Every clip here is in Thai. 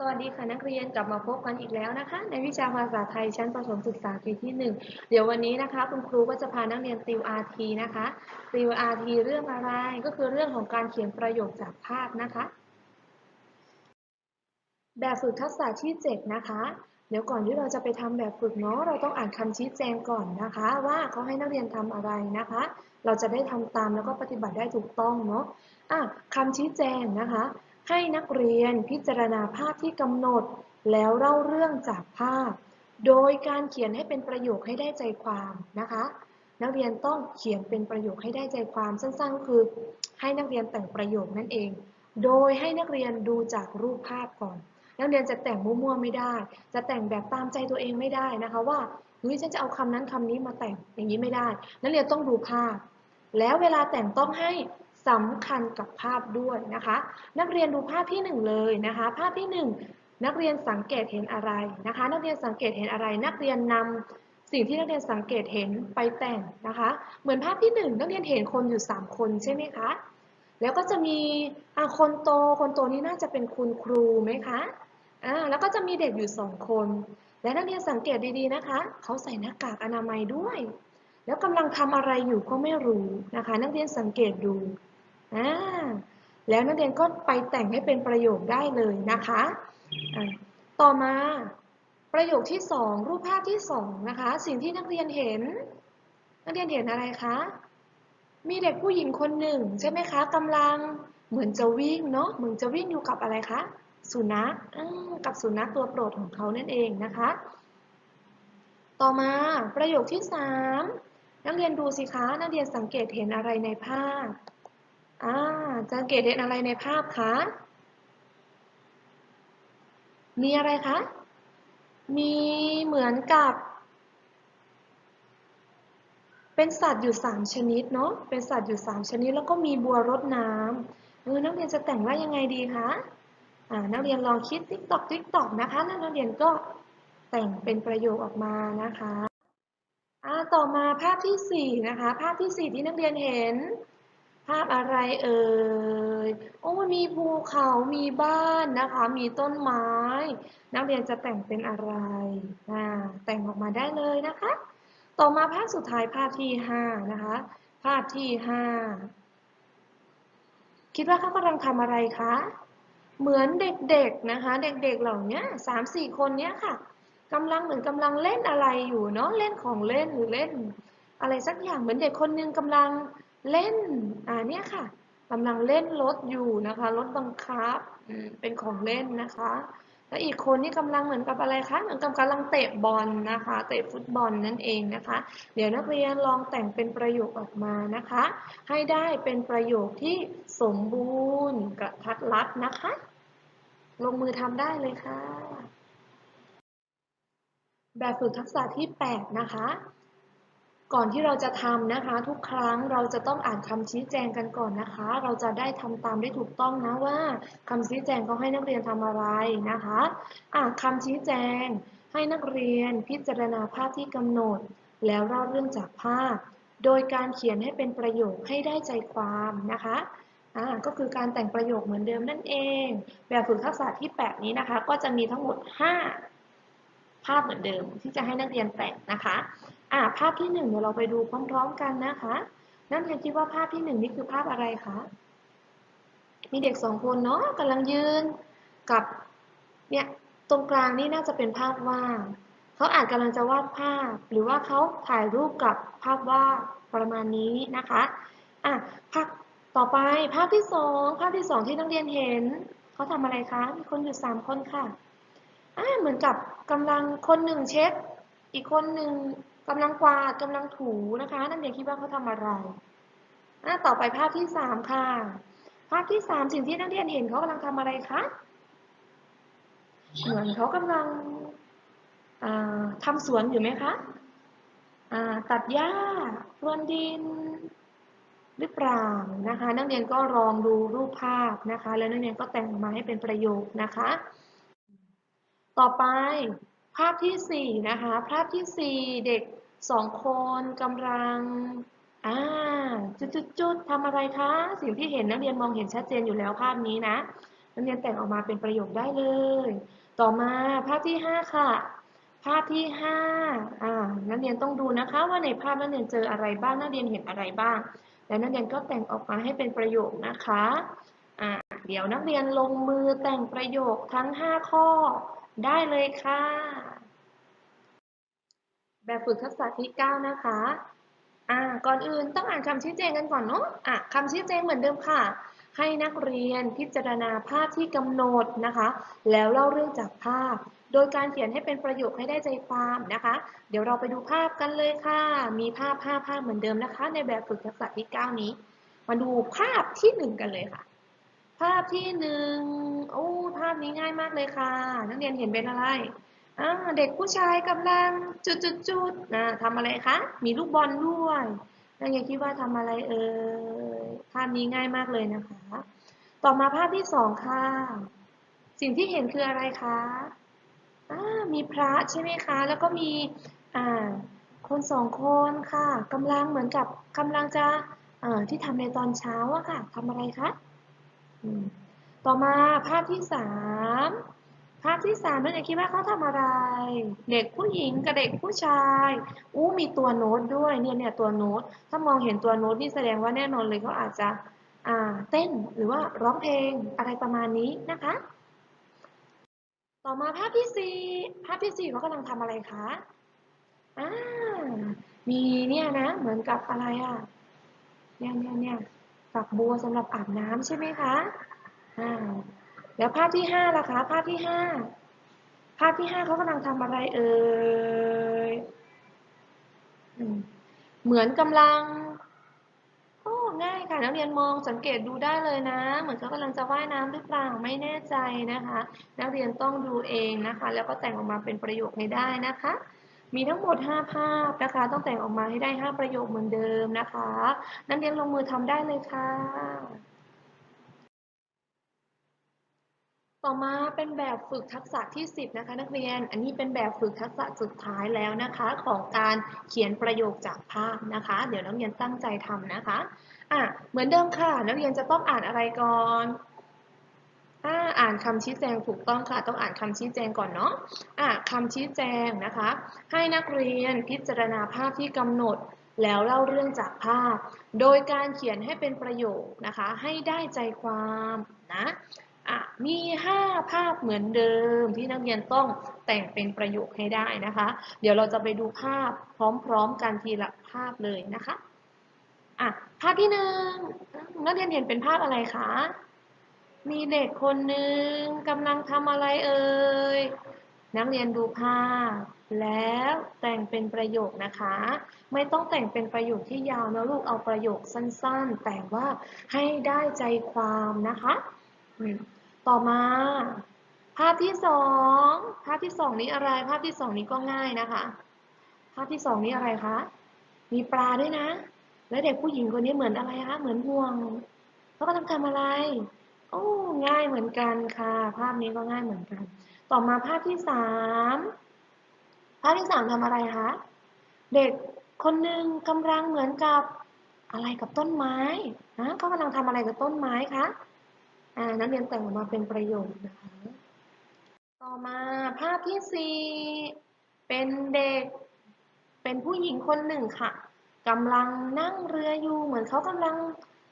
สวัสดีค่ะนักเรียนกลับมาพบกันอีกแล้วนะคะ ในวิชาภาษาไทยชั้นประถมศึกษาปีที่ 1 เดี๋ยววันนี้นะคะ คุณครูก็จะพานักเรียนติว RT นะคะติว RT เรื่องอะไรก็คือเรื่องของการเขียนประโยคจากภาพนะคะ แบบฝึกทักษะที่ 7 นะคะ เดี๋ยวก่อนที่เราจะไปทำแบบฝึกเนาะเราต้องอ่านคำชี้แจงก่อนนะคะ ว่าเขาให้นักเรียนทำอะไรนะคะ เราจะได้ทำตามแล้วก็ปฏิบัติได้ถูกต้องเนาะะคำชี้แจงนะคะ ให้นักเรียนพิจารณาภาพที่กำหนด แล้วเล่าเรื่องจากภาพ โดยการเขียนให้เป็นประโยคให้ได้ใจความนะคะ นักเรียนต้องเขียนเป็นประโยคให้ได้ใจความสั้นๆก็คือ ให้นักเรียนแต่งประโยคนั่นเอง โดยให้นักเรียนดูจากรูปภาพก่อน นักเรียนจะแต่งมั่วๆไม่ได้ จะแต่งแบบตามใจตัวเองไม่ได้นะคะว่าเฮ้ยฉันจะเอาคำนั้นคำนี้มาแต่งอย่างนี้ไม่ได้ นักเรียนต้องดูภาพ แล้วเวลาแต่งต้องให้ สำคัญกับภาพด้วยนะคะ นักเรียนดูภาพที่ 1 เลยนะคะ ภาพที่ 1 นักเรียนสังเกตเห็นอะไรนะคะ นักเรียนสังเกตเห็นอะไร นักเรียนนำสิ่งที่นักเรียนสังเกตเห็นไปแต่งนะคะ เหมือนภาพที่ 1 นักเรียนเห็นคนอยู่ 3 คนใช่ไหมคะ แล้วก็จะมีคนโต คนโตนี้น่าจะเป็นคุณครูไหมคะอ่าแล้วก็จะมีเด็กอยู่ 2 คน และนักเรียนสังเกตดีๆนะคะ เขาใส่หน้ากากอนามัยด้วย แล้วกำลังทำอะไรอยู่ก็ไม่รู้นะคะ นักเรียนสังเกตดู อ่าแล้วนักเรียนก็ไปแต่งให้เป็นประโยคได้เลยนะคะะต่อมาประโยคที่สองรูปภาพที่สองนะคะ สิ่งที่นักเรียนเห็น นักเรียนเห็นอะไรคะ มีเด็กผู้หญิงคนหนึ่งใช่ไหมคะกำลังเหมือนจะวิ่งเนาะเหมือนจะวิ่งอยู่กับอะไรคะสุนัขกับสุนัขตัวโปรดของเขานั่นเองนะคะ ต่อมาประโยคที่สามนักเรียนดูสิคะ นักเรียนสังเกตเห็นอะไรในภาพ อ่าสังเกตเห็นอะไรในภาพคะ มีอะไรคะ มีเหมือนกับ เป็นสัตว์อยู่สามชนิดเนาะ เป็นสัตว์อยู่สามชนิด แล้วก็มีบัวรดน้ำเออนักเรียนจะแต่งว่ายังไงดีคะ อ่า นักเรียนลองคิดติ๊กตอกติ๊กตอกนะคะนักเรียนก็แต่งเป็นประโยคออกมานะคะ อ่า ต่อมาภาพที่สี่นะคะ ภาพที่สี่ที่นักเรียนเห็น ภาพอะไรเอ่ย โอ้มีภูเขา มีบ้านนะคะ มีต้นไม้ นักเรียนจะแต่งเป็นอะไรอ่าแต่งออกมาได้เลยนะคะ ต่อมาภาพสุดท้ายภาพที่ห้านะคะ ภาพที่ห้าคิดว่าเขากำลังทำอะไรคะ เหมือนเด็กๆนะคะ เด็กๆเหล่านี้สามสี่คนเนี้ยค่ะกำลังเหมือนกำลังเล่นอะไรอยู่เนาะ เล่นของเล่นหรือเล่น อะไรสักอย่าง เหมือนเด็กคนนึงกำลัง เล่นอ่าเนี่ยค่ะกำลังเล่นรถอยู่นะคะรถบังคับเป็นของเล่นนะคะ แล้วอีกคนนี่กำลังเหมือนกับอะไรคะเหมือนกับกำลังเตะบอลนะคะ เตะฟุตบอลนั่นเองนะคะ เดี๋ยวนักเรียนลองแต่งเป็นประโยคออกมานะคะ ให้ได้เป็นประโยคที่สมบูรณ์กระทัดรัดนะคะ ลงมือทำได้เลยค่ะ แบบฝึกทักษะที่ 8 นะคะ ก่อนที่เราจะทำนะคะ ทุกครั้งเราจะต้องอ่านคำชี้แจงกันก่อนนะคะ เราจะได้ทำตามได้ถูกต้องนะว่าคำชี้แจงเขาให้นักเรียนทำอะไรนะคะอ่านคำชี้แจง ให้นักเรียนพิจารณาภาพที่กำหนด แล้วเล่าเรื่องจากภาพ โดยการเขียนให้เป็นประโยคให้ได้ใจความนะคะอ่าก็คือการแต่งประโยคเหมือนเดิมนั่นเอง แบบฝึกทักษะที่ 8 นี้นะคะ ก็จะมีทั้งหมด 5 ภาพเหมือนเดิมที่จะให้นักเรียนแต่งนะคะอ่าภาพที่หนึ่งเดี๋ยวเราไปดูพร้อม ๆ กันนะคะนักเรียนคิดว่าภาพที่หนึ่งนี่คือภาพอะไรคะ มีเด็กสองคนเนาะกำลังยืนกับเนี่ยตรงกลางนี่น่าจะเป็นภาพวาดเขาอาจกำลังจะวาดภาพ หรือว่าเขาถ่ายรูปกับภาพวาดประมาณนี้นะคะอะภาพต่อไปภาพที่สองภาพที่สองที่นักเรียนเห็นเขาทำอะไรคะ มีคนอยู่สามคนค่ะ อ่าเหมือนกับกำลังคนหนึ่งเช็ด อีกคนหนึ่งกำลังกวาดกำลังถูนะคะ นักเรียนคิดว่าเขาทำอะไรต่อไปภาพที่สามค่ะ ภาพที่สามสิ่งที่นักเรียนเห็นเขากำลังทำอะไรคะเหมือนเขากำลังทำสวนอยู่ไหมคะตัดหญ้าพรวนดินหรือเปล่านะคะ นักเรียนก็ลองดูรูปภาพนะคะ แล้วนักเรียนก็แต่งมาให้เป็นประโยคนะคะ ต่อไปภาพที่สี่นะคะ ภาพที่สี่เด็กสองคนกำลังอ่าจุดๆทำอะไรคะ สิ่งที่เห็นนักเรียนมองเห็นชัดเจนอยู่แล้วภาพนี้นะนักเรียนแต่งออกมาเป็นประโยคได้เลย ต่อมาภาพที่ 5 ค่ะ ภาพที่5อ่านักเรียนต้องดูนะคะว่าในภาพนักเรียนเจออะไรบ้างนักเรียนเห็นอะไรบ้าง แล้วนักเรียนก็แต่งออกมาให้เป็นประโยคนะคะอ่าเดี๋ยวนักเรียนลงมือแต่งประโยคทั้ง 5 ข้อ ได้เลยค่ะ แบบฝึกทักษะที่9นะคะ อ่า ก่อนอื่นต้องอ่านคำชี้แจงกันก่อนเนาะ อะคำชี้แจงเหมือนเดิมค่ะ ให้นักเรียนพิจารณาภาพที่กำหนดนะคะ แล้วเล่าเรื่องจากภาพ โดยการเขียนให้เป็นประโยคให้ได้ใจความนะคะ เดี๋ยวเราไปดูภาพกันเลยค่ะ มีภาพ5ภาพเหมือนเดิมนะคะ ในแบบฝึกทักษะที่ 9 นี้ มาดูภาพที่ 1 กันเลยค่ะ ภาพที่หนึ่งโอ้ภาพนี้ง่ายมากเลยค่ะ นักเรียนเห็นเป็นอะไรอ่าเด็กผู้ชายกำลังจุดๆๆนะทำอะไรคะ มีลูกบอลด้วยนักเรียนคิดว่าทำอะไรเอ่ยภาพนี้ง่ายมากเลยนะคะ ต่อมาภาพที่สองค่ะ สิ่งที่เห็นคืออะไรคะอ่ามีพระใช่ไหมคะ แล้วก็มีอ่าคนสองคนค่ะกำลังเหมือนกับกำลังจะอ่าที่ทำในตอนเช้าอะค่ะทำอะไรคะ ต่อมาภาพที่สามภาพที่สามนักเรียนคิดว่าเขาทำอะไร เด็กผู้หญิงกับเด็กผู้ชาย อู้มีตัวโน้ตด้วยเนี่ยเนี่ยตัวโน้ต ถ้ามองเห็นตัวโน้ตนี่แสดงว่าแน่นอนเลยเขาอาจจะอ่าเต้นหรือว่าร้องเพลงอะไรประมาณนี้นะคะ ต่อมาภาพที่สี่ภาพที่สี่เขากำลังทำอะไรคะอ่ามีเนี่ยนะเหมือนกับอะไรอะเนี่ยเนี่ยเนี่ย ฝักบัวสำหรับอาบน้ำใช่ไหมคะอ่าแล้วภาพที่ห้าล่ะคะ ภาพที่ห้าภาพที่ห้าเขากำลังทำอะไรเอ่ยเหมือนกำลังโอ้ง่ายค่ะนักเรียนมองสังเกตดูได้เลยนะ เหมือนเขากำลังจะว่ายน้ำหรือเปล่าไม่แน่ใจนะคะ นักเรียนต้องดูเองนะคะ แล้วก็แต่งออกมาเป็นประโยคให้ได้นะคะ มีทั้งหมด 5 ภาพนะคะ ต้องแต่งออกมาให้ได้ 5 ประโยคเหมือนเดิมนะคะ นักเรียนลงมือทำได้เลยค่ะ ต่อมาเป็นแบบฝึกทักษะที่ 10 นะคะ นักเรียน อันนี้เป็นแบบฝึกทักษะสุดท้ายแล้วนะคะ ของการเขียนประโยคจากภาพนะคะ เดี๋ยวนักเรียนตั้งใจทำนะคะอะเหมือนเดิมค่ะ นักเรียนจะต้องอ่านอะไรก่อน อ่าอ่านคำชี้แจงถูกต้องค่ะ ต้องอ่านคำชี้แจงก่อนเนาะอะคำชี้แจงนะคะ ให้นักเรียนพิจารณาภาพที่กำหนดแล้วเล่าเรื่องจากภาพ โดยการเขียนให้เป็นประโยคนะคะ ให้ได้ใจความนะอะมี 5 ภาพเหมือนเดิมที่นักเรียนต้องแต่งเป็นประโยคให้ได้นะคะ เดี๋ยวเราจะไปดูภาพพร้อมๆกันทีละภาพเลยนะคะอะภาพที่หนึ่งนักเรียนเห็นเป็นภาพอะไรคะ มีเด็กคนหนึ่งกำลังทำอะไรเอ่ย นักเรียนดูภาพ แล้วแต่งเป็นประโยคนะคะ ไม่ต้องแต่งเป็นประโยคที่ยาวนะลูกเอาประโยคสั้นๆ แต่ว่าให้ได้ใจความนะคะต่อมา ภาพที่สองภาพที่สองนี้อะไร ภาพที่สองนี้ก็ง่ายนะคะ ภาพที่สองนี้อะไรคะ มีปลาด้วยนะ และเด็กผู้หญิงคนนี้เหมือนอะไรคะ เหมือนห่วงเขากำลังทำอะไร โอ้ง่ายเหมือนกันค่ะ ภาพนี้ก็ง่ายเหมือนกัน ต่อมาภาพที่สามภาพที่สามทำอะไรคะเด็กคนหนึ่งกำลังเหมือนกับอะไรกับต้นไม้นะเขากำลังทำอะไรกับต้นไม้คะอ่านักเรียนแต่งออกมาเป็นประโยคนะคะ ต่อมาภาพที่สี่เป็นเด็กเป็นผู้หญิงคนหนึ่งค่ะกำลังนั่งเรืออยู่เหมือนเขากำลัง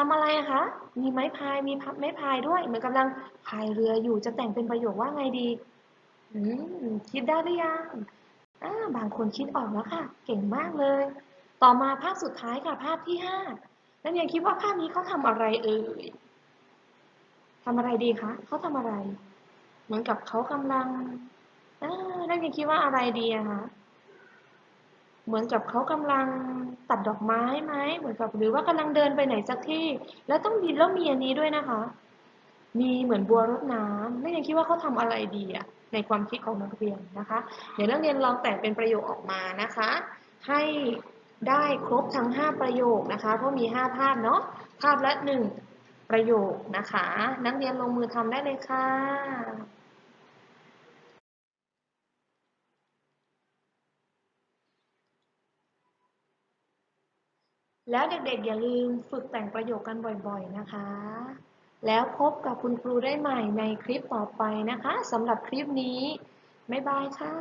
ทำอะไรคะ มีไม้พาย มีพไม้พายด้วย เหมือนกำลังพายเรืออยู่ จะแต่งเป็นประโยคว่าไงดี อืม คิดได้หรือยังอ่าบางคนคิดออกแล้วค่ะ เก่งมากเลย ต่อมาภาพสุดท้ายค่ะ ภาพที่ห้านักเรียนคิดว่าภาพนี้เขาทำอะไรเอ่ยทำอะไรดีคะเขาทำอะไร เหมือนกับเขากำลังนักเรียนคิดว่าอะไรดีอะคะ เหมือนกับเขากำลังตัดดอกไม้ไหมเหมือนกับหรือว่ากำลังเดินไปไหนสักที่ แล้วต้องมีแล้วมีอันนี้ด้วยนะคะ มีเหมือนบัวรดน้ำนักเรียนคิดว่าเขาทำอะไรดีอะในความคิดของนักเรียนนะคะเดี๋ยวนักเรียนลองแต่งเป็นประโยคออกมานะคะ ให้ได้ครบทั้ง 5 ประโยคนะคะเพราะมี 5 ภาพเนาะภาพละ 1 ประโยคนะคะ นักเรียนลงมือทำได้เลยค่ะ แล้วเด็กๆ อย่าลืมฝึกแต่งประโยคกันบ่อยๆนะคะ แล้วพบกับคุณครูได้ใหม่ในคลิปต่อไปนะคะสำหรับคลิปนี้ บ๊ายบายค่ะ